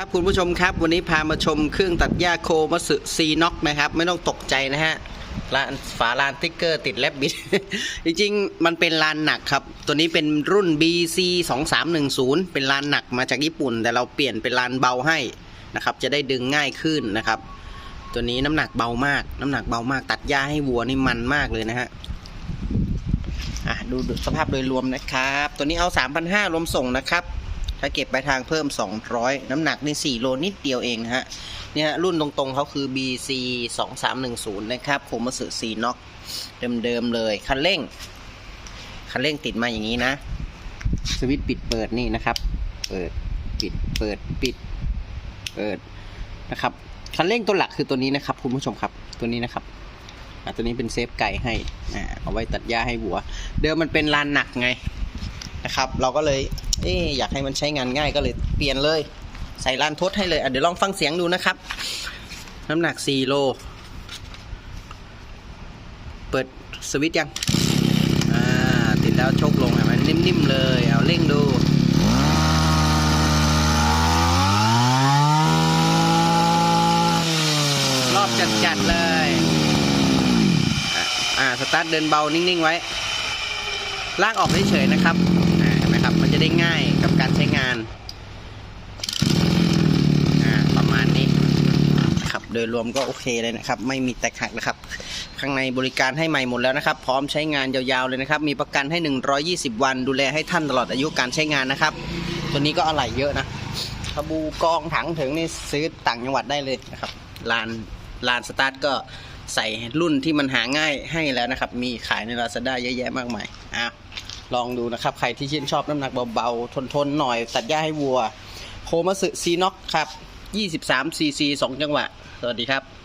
ครับคุณผู้ชมครับวันนี้พามาชมเครื่องตัดหญ้าโคมัสึซีน็อกนะครับ ไม่ต้องตกใจนะฮะลานฝาลานติ๊กเกอร์ติดแลบบิด จริงๆ มันเป็นลานหนักครับ ตัวนี้เป็นรุ่น BC 2310เป็นลานหนักมาจากญี่ปุ่น แต่เราเปลี่ยนเป็นลานเบาให้นะครับ จะได้ดึงง่ายขึ้นนะครับ ตัวนี้น้ำหนักเบามาก น้ำหนักเบามาก ตัดหญ้าให้วัวนี่มันมากเลยนะฮะอะดูสภาพโดยรวมนะครับ ตัวนี้เอา3,500รวมส่งนะครับ ถ้าเก็บไปทางเพิ่ม 200 น้ำหนักในี่4โลนิดเดียวเองนะฮะเนี่ยรุ่นตรงๆเขาคือ BC 2310นะครับโคมัสึซีน็อกเดิมๆเลย คันเร่ง คันเร่งติดมาอย่างนี้นะ สวิตช์ปิดเปิดนี่นะครับ เปิดปิดเปิดปิด เปิดนะครับ คันเร่งตัวหลักคือตัวนี้นะครับคุณผู้ชมครับตัวนี้นะครับอะตัวนี้เป็นเซฟไก่ให้อ่าเอาไว้ตัดหญ้าให้วัว เดิมมันเป็นลานหนักไงนะครับ เราก็เลย เอ๊อยากให้มันใช้งานง่ายก็เลยเปลี่ยนเลย ใส่ลานทดให้เลยเดี๋ยวลองฟังเสียงดูนะครับ น้ำหนัก 4 โล เปิดสวิตช์ยัง อ่า ติดแล้วโชกลงเห็นไหมนิ่มๆเลย เอาเร่งดูรอบจัดๆเลยอะอ่า สตาร์ทเดินเบานิ่งๆไว้ ลากออกเฉยๆนะครับ จะได้ง่ายกับการใช้งานอ่าประมาณนี้ครับโดยรวมก็โอเคเลยนะครับ ไม่มีแตกหักนะครับ ข้างในบริการให้ใหม่หมดแล้วนะครับ พร้อมใช้งานยาวๆเลยนะครับ มีประกันให้ 120 วัน ดูแลให้ท่านตลอดอายุการใช้งานนะครับ ตัวนี้ก็อะไหล่เยอะนะขบูกองถังถึงนี่ซื้อต่างจังหวัดได้เลยนะครับลานลานสตาร์ทก็ใส่รุ่นที่มันหาง่ายให้แล้วนะครับ มีขายใน Lazada เยอะแยะมากมายอะ ลองดูนะครับ ใครที่ชื่นชอบน้ำหนักเบาๆ ทนๆ หน่อย ตัดหญ้าให้วัว โคมาสึซีน็อกครับ 23 cc 2 จังหวะ สวัสดีครับ